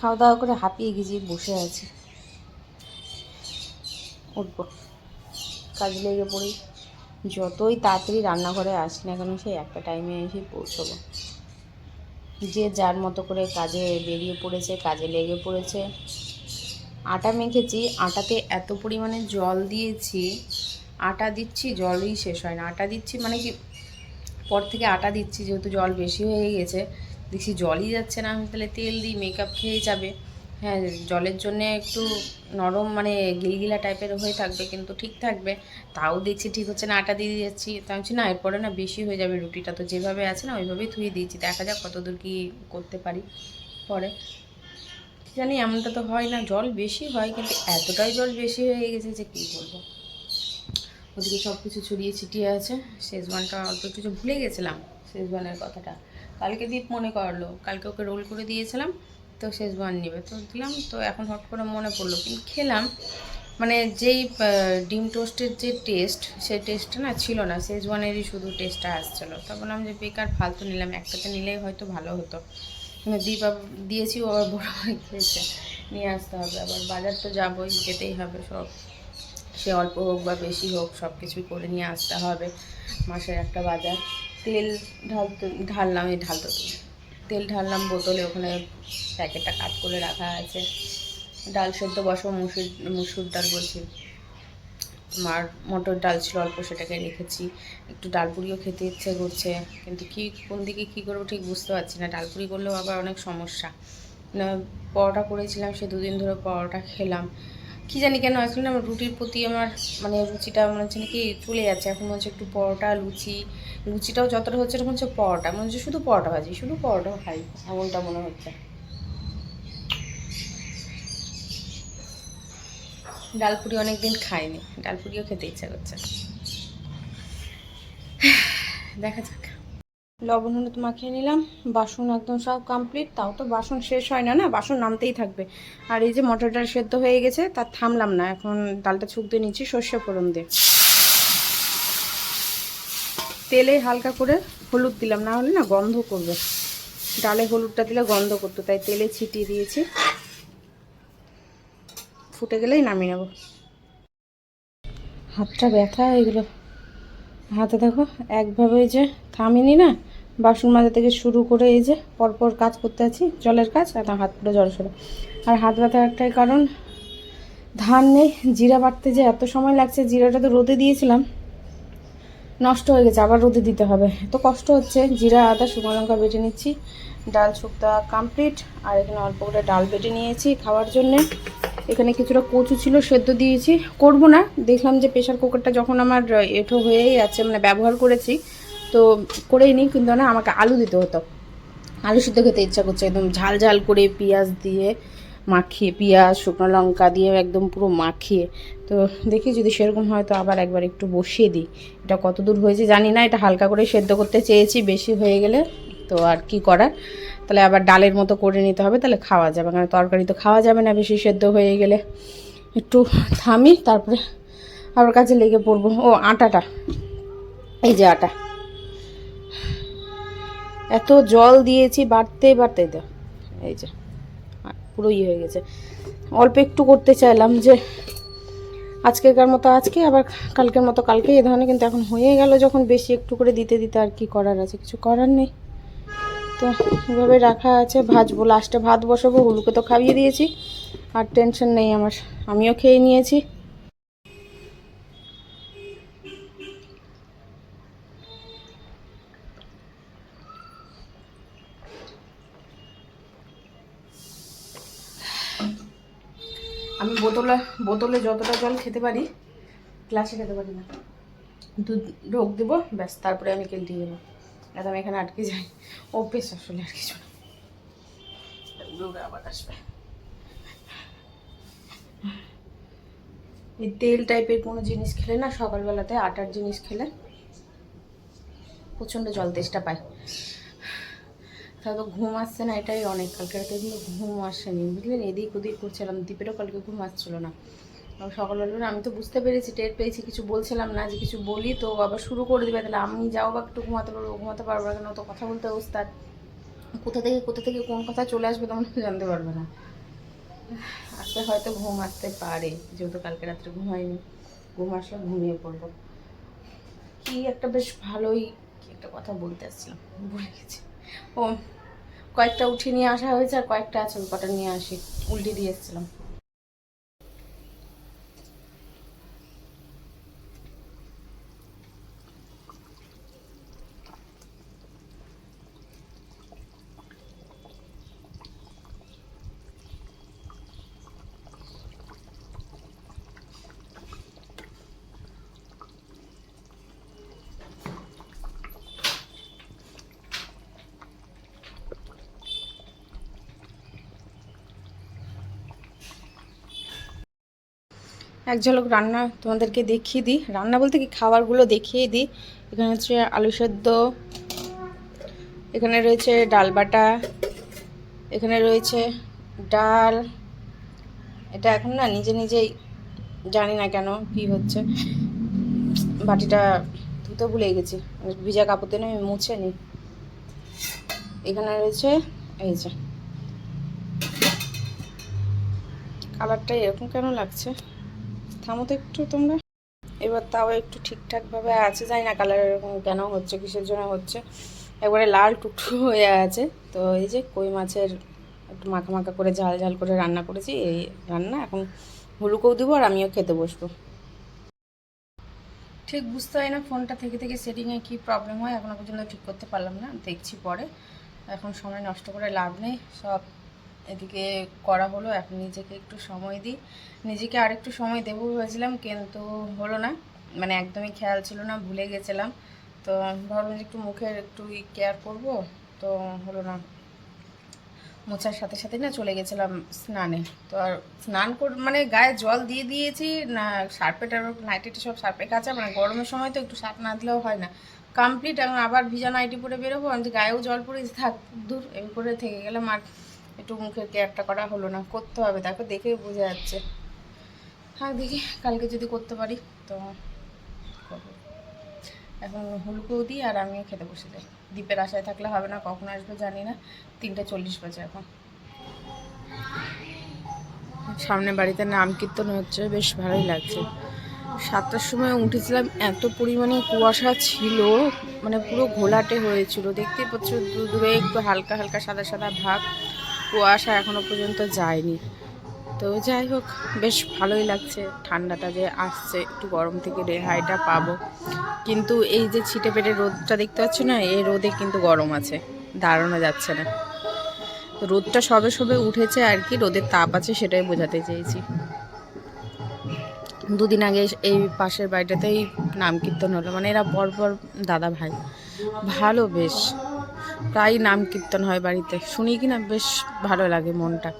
খাওয়া দাওয়া করে হাঁপিয়ে গেছি বসে আছি। উঠবো। কাজ লেগে পড়ি। যতই তাড়াতাড়ি রান্নাঘরে আসি না কেন, সেই একটা টাইমে এসে পৌঁছবো। যে যার মতো করে কাজে বেরিয়ে পড়েছে, কাজে লেগে পড়েছে। আটা মেখেছি। আটাতে এত পরিমাণে জল দিয়েছি। আটা দিচ্ছি, জলই শেষ হয় না। আটা দিচ্ছি মানে কি, পর থেকে আটা দিচ্ছি, যেহেতু জল বেশি হয়ে গেছে। দেখছি জলই যাচ্ছে না, আমি তাহলে তেল দিই মেকআপ খেয়ে যাবে। হ্যাঁ জলের জন্য একটু নরম মানে গিলগিলা টাইপের হয়ে থাকবে, কিন্তু ঠিক থাকবে। তাও দেখছি ঠিক হচ্ছে না, আটা দিয়ে যাচ্ছি তা আমি না, এরপরে না বেশি হয়ে যাবে রুটিটা। তো যেভাবে আছে না, ওইভাবেই ধুয়ে দিয়েছি। দেখা যাক কতদূর কী করতে পারি পরে। জানি, এমনটা তো হয় না। জল বেশি হয়, কিন্তু এতটাই জল বেশি হয়ে গেছে যে কী বলব। ওদিকে সব কিছু ছড়িয়ে ছিটিয়ে আছে। শেজওয়ানটা অল্প কিছু ভুলে গেছিলাম শেজওয়ানের কথাটা। কালকে দীপ মনে করল, কালকে ওকে রোল করে দিয়েছিলাম, তো শেজওয়ান নেবে। তো দিলাম, তো এখন হট করে মনে পড়ল। কিন্তু খেলাম মানে যেই ডিম টোস্টের যে টেস্ট সেই টেস্টটা না ছিল না শেজওয়ানেরই শুধু টেস্টটা আসছিল। তখন বললাম যে, বেকার, ফালতু নিলাম, একটাতে নিলেই হয়তো ভালো হতো। কিন্তু দীপ আবার দিয়েছি, ও আবার বড় হয়ে খেয়েছে নিয়ে আসতে হবে, আবার বাজার তো যাবোই, যেতেই হবে সব। সে অল্প হোক বা বেশি হোক সব কিছুই করে নিয়ে আসতে হবে, মাসের একটা বাজার। তেল ঢালতে, ঢাললাম, এই ঢালতে, তেল ঢাললাম বোতলে, ওখানে প্যাকেটটা কাট করে রাখা আছে। ডাল সেদ্ধ বসো মুসুর মুসুর ডাল বলছি। তোমার মটর ডাল ছিল, অল্প সেটাকে রেখেছি। একটু ডালপুরিও খেতে ইচ্ছে করছে, কিন্তু কি, কোন দিকে কী করব ঠিক বুঝতে পারছি না। ডালপুরি করলেও আবার অনেক সমস্যা। পরোটা করেছিলাম, সে দুদিন ধরে পরোটা খেলাম। কি জানি কেন, আসলে আমার রুটির প্রতি আমার মানে রুচিটা মনে হচ্ছে নাকি চলে যাচ্ছে। এখন মনে হচ্ছে একটু পরোটা, লুচি, লুচিটাও যতটা হচ্ছে তখন হচ্ছে পরোটা। মনে হচ্ছে শুধু পরোটা ভাজি, শুধু পরোটাও খাই, এমনটা মনে হচ্ছে। ডালপুরি অনেকদিন খাইনি, ডালপুরিও খেতে ইচ্ছা করছে। দেখা যাক। লবণ হলুদ মাখিয়ে নিলাম। বাসন একদম সব কমপ্লিট তাও তো বাসন শেষ হয় না না? বাসন নামতেই থাকবে। আর এই যে মটর ডাল সেদ্ধ হয়ে গেছে তার থামলাম না। এখন ডালটা ছুক দিয়ে নিচ্ছি, সর্ষে ফোড়ন দিয়ে। তেলে হালকা করে হলুদ দিলাম, না হলে না গন্ধ করবে। ডালে হলুদটা দিলে গন্ধ করতো, তাই তেলে ছিটিয়ে দিয়েছি। ফুটে গেলেই নামিয়ে নেব। হাতটা ব্যথা এগুলো হাতে দেখো, একভাবে যে থামিনি না? বাসন মাজা থেকে শুরু করে এই যে পরপর কাজ করতে আছি, জলের কাজ আর হাত পুরো জল সরে। আর হাত ব্যথার একটাই কারণ, ধান নেই, জিরা বাটতে যে এত সময় লাগছে, জিরাটা তো রোদে দিয়েছিলাম, নষ্ট হয়ে গেছে, আবার রোদে দিতে হবে। এত কষ্ট হচ্ছে, জিরা, আদা, শুকনো লঙ্কা বেটে নিচ্ছি, ডাল, শুক্তা কমপ্লিট আর এখানে অল্প করে ডাল বেটে নিয়েছি খাওয়ার জন্যে। এখানে কিছুটা কচু ছিল, সেদ্ধ দিয়েছি। করব না, দেখলাম যে প্রেশার কুকারটা যখন আমার এঠো হয়েই আছে মানে ব্যবহার করেছি তো করেই নিই, কিন্তু না আমাকে আলু দিতে হতো। আলু সিদ্ধ খেতে ইচ্ছা করছে, একদম ঝাল ঝাল করে পেঁয়াজ দিয়ে মাখিয়ে, পেঁয়াজ, শুকনো লঙ্কা দিয়ে একদম পুরো মাখিয়ে। তো দেখি যদি সেরকম হয় তো আবার একবার একটু বসিয়ে দিই। এটা কত দূর হয়েছে জানি না, এটা হালকা করে সেদ্ধ করতে চেয়েছি, বেশি হয়ে গেলে তো আর কি করার। তাহলে আবার ডালের মতো করে নিতে হবে, তাহলে খাওয়া যাবে, কারণ তরকারি তো খাওয়া যাবে না বেশি সেদ্ধ হয়ে গেলে। একটু থামি, তারপরে আবার কাছে লেগে পড়ব। ও, আটাটা, এই যে আটা। এত জল দিয়েছি বাড়তে বাড়তে তো এই যে পুরো ইয়ে হয়ে গেছে। অল্প একটু করতে চাইলাম যে আজকেরকার মতো আজকে, আবার কালকের মতো কালকে এ ধরনের কিন্তু এখন হয়ে গেল যখন বেশি একটু করে দিতে দিতে আর কি করার আছে, কিছু করার নেই। তো এভাবে রাখা আছে ভাজবো লাস্টে ভাত বসাবো হুলুকে তো খাইয়ে দিয়েছি, আর টেনশন নেই আমার, আমিও খেয়ে নিয়েছি। আমি বোতলে বোতলে যতটা জল খেতে পারি, গ্লাসে খেতে পারি না। দুধ ঢোক দেবো, ব্যাস, তারপরে আমি কেলটি দেবো। আমি এখানে আটকে যাই। অভ্যেস আসলে আর কিছু না। আবার আসবে। এই তেল টাইপের কোনো জিনিস খেলে না, সকালবেলাতে আটার জিনিস খেলে প্রচণ্ড জল তেষ্টা পায়। তো ঘুম আসছে না, এটাই অনেক। কালকে রাতে কিন্তু ঘুম আসেনি, বুঝলেন? এদিক ওদিক করছিলাম দ্বীপেরও কালকে ঘুম আসছিল না। সকালবেলা আমি তো বুঝতে পেরেছি, টের পেয়েছি, কিছু বলছিলাম না যে কিছু বলি, তো আবার শুরু করে দিবে, তাহলে আমি যাও বা একটু ঘুমাতে পারব ঘুমাতে পারব না কেন তো কথা বলতে অবস্থা কোথা থেকে কোথা থেকে, কোন কথা চলে আসবে তখন জানতে পারবে না। আজকে হয়তো ঘুম আসতে পারে, যেহেতু কালকে রাত্রে ঘুমাইনি। ঘুম আসলে ঘুমিয়ে পড়ব। কি একটা বেশ ভালোই একটা কথা বলতে আসছিলাম, ভুলে গেছি। ও, কয়েকটা উঠিয়ে নিয়ে আসা হয়েছে আর কয়েকটা আছে ওই কটা নিয়ে আসি, উল্টে দিয়ে এসেছিলাম। এক ঝলক রান্না তোমাদেরকে দেখিয়ে দিই। রান্না বলতে কি, খাবারগুলো দেখিয়ে দিই। এখানে হচ্ছে আলু সেদ্ধ, এখানে রয়েছে ডাল বাটা, এখানে রয়েছে ডাল। এটা এখন না নিজে নিজেই জানি না কেন কি হচ্ছে। বাটিটা ধুতে ভুলে গেছি। ভিজা কাপড় দিয়ে আমি মুছে নিই এখানে রয়েছে, এই যে। কালারটা এরকম কেন লাগছে? থামো তো একটু তোমরা। এবার তাও একটু ঠিকঠাকভাবে আছে, জানি না কালার এরকম কেন হচ্ছে, কিসের জন্য হচ্ছে। একবারে লাল টুকটু হয়ে আছে। তো এই যে কই মাছের একটু মাখা মাখা করে ঝাল ঝাল করে রান্না করেছি, এই রান্না। এখন হলুকেও দেবো আর আমিও খেতে বসবো। ঠিক বুঝতে হয় না ফোনটা থেকে থেকে সেটিংয়ে কী প্রবলেম হয় এখনও পর্যন্ত ঠিক করতে পারলাম না। দেখছি পরে। এখন সময় নষ্ট করে লাভ নেই, সব এদিকে করা হলো, এখন নিজেকে একটু সময় দিই। নিজেকে আর একটু সময় দেবো ভেবেছিলাম, কিন্তু হলো না। মানে একদমই খেয়াল ছিল না, ভুলে গেছিলাম। তো ভাবলাম যে একটু মুখের একটু কেয়ার করব, তো হলো না। মোছার সাথে সাথে না চলে গেছিলাম স্নানে। তো আর স্নান কর মানে গায়ে জল দিয়ে দিয়েছি, না সার্পে নাইটিটা সব সার্পে কাঁচা মানে গরমের সময় তো একটু সার্প না দিলেও হয় না। কমপ্লিট এখন আবার ভিজা নাইটি পরে বেরোবো, আমি গায়েও জল পড়ে থাক, দূর এই করে থেকে গেলাম আর একটু মুখের কেয়ারটা করা হলো না, করতে হবে দেখো দেখেই বোঝা যাচ্ছে। হ্যাঁ দেখি, কালকে যদি করতে পারি, তো এখন হুলুকেও দিই আর আমিও খেতে বসে যাই। দ্বীপের আশায় থাকলে হবে না, কখন আসবে জানি না। তিনটে চল্লিশ বাজে এখন। সামনে বাড়িতে নাম কীর্তন হচ্ছে, বেশ ভালোই লাগছে। সাতটার সময় উঠেছিলাম, এত পরিমাণে কুয়াশা ছিল মানে পুরো ঘোলাটে হয়েছিল। দেখতেই পাচ্ছ দূরে একটু হালকা হালকা সাদা সাদা ভাব। কুয়াশা এখনও পর্যন্ত যায়নি। তো যাই হোক, বেশ ভালোই লাগছে ঠান্ডাটা যে আসছে, একটু গরম থেকে রেহাইটা পাবো। কিন্তু এই যে ছিটে পেটে রোদটা দেখতে পাচ্ছ না এই রোদে কিন্তু গরম আছে, দাঁড়ানো যাচ্ছে না। রোদটা সবে সবে উঠেছে আর কি, রোদের তাপ আছে সেটাই বোঝাতে চেয়েছি। দুদিন আগে এই পাশের বাড়িটাতেই নাম কীর্তন হলো মানে এরা বর দাদা ভাই ভালো বেশ। প্রায় নাম কীর্তন হয় বাড়িতে। শুনি কিনা বেশ ভালো লাগে মনটা।